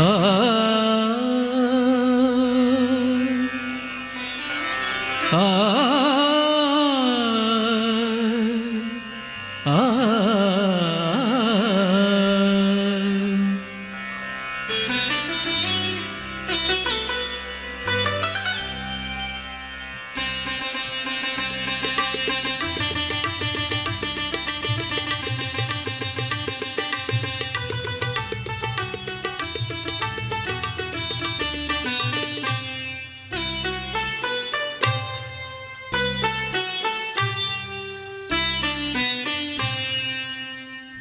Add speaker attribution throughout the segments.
Speaker 1: ఆ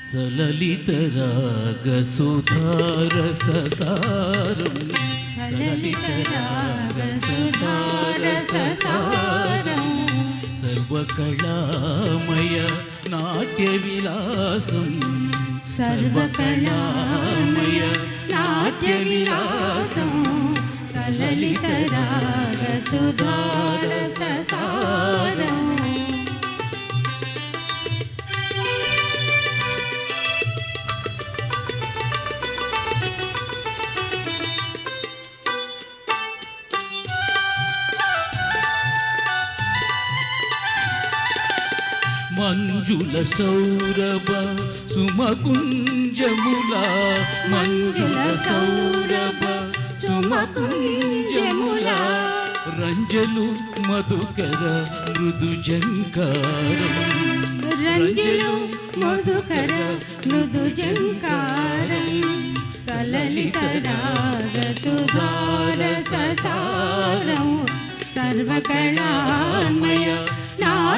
Speaker 1: సలలితరాగసుధారససారం
Speaker 2: సలలితరాగసుధారససారం
Speaker 1: సర్వకళామయ నాట్య విలాసం
Speaker 2: సర్వకళామయ నాట్య విలాసం
Speaker 1: మంజుల సౌరభ సుమకుంజముల మంజుల సౌరభ సుమకుంజముల రంజలు మధుకర మృదు జంకారం
Speaker 2: రంజిలు మధుకర మృదు జంకారం సలలితరాగసుధారససారం సర్వకళాన్మయ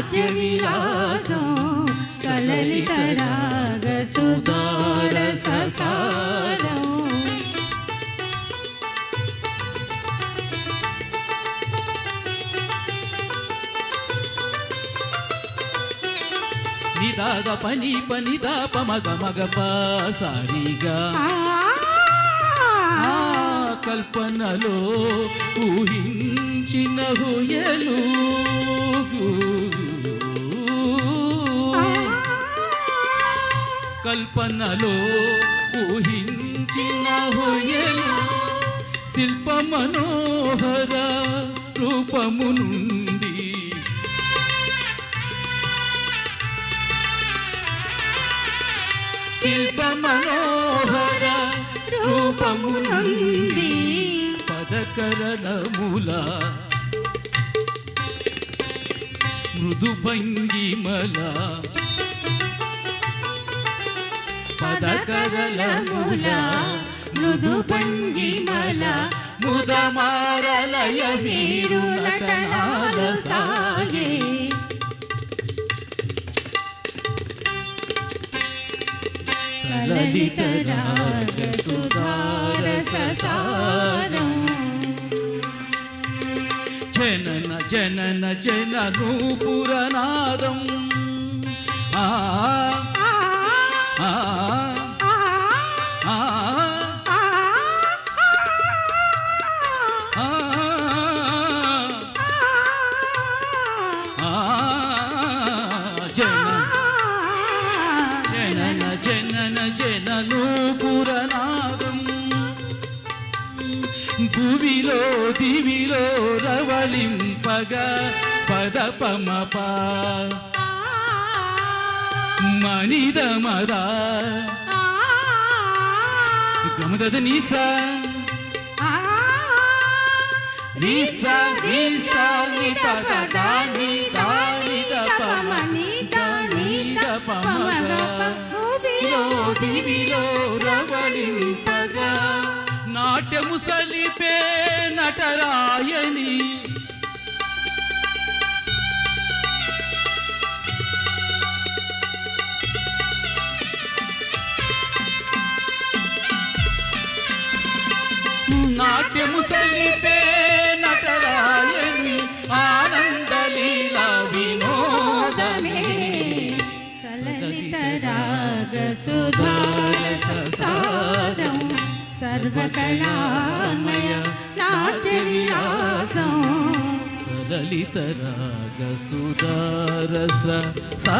Speaker 2: నాట్య విలాసం కలలిత రాగ సుధారస సలలితరాగసుధారససారం
Speaker 1: నిదాగ పని పని దాప మగ మగ పాసారిగా కల్పనలో ఊహించిన హుయలు కల్పనలో ఊహించిన హుయలు శిల్ప మనోహర రూపము నుండి. శిల్ప మనోహర రూపము నుండి పదకరణముల మృదు భంగిమల పాద పదకరలముల
Speaker 2: మృదు పంగిమల
Speaker 1: ముదమారలయ మీరు నటనాల సాగే సలలిత రాగ సుధారస సలలితరాగసుధారససారం. జనన జనన జన నూపురనాదం ఆ భువిలో దివిలో రవళింపగా పదపమప. మనిద మద గమదద నీస. నీస నీస ని పద నాట్యము సలిపే నటరాయని నాట్యము సలిపే నటరాయని ఆనందలీల వినోదమే
Speaker 2: సలలితరాగసుధారససారం సర్వకళామయ నాట్య విలాసం
Speaker 1: సలలిత రాగ సుధారస సా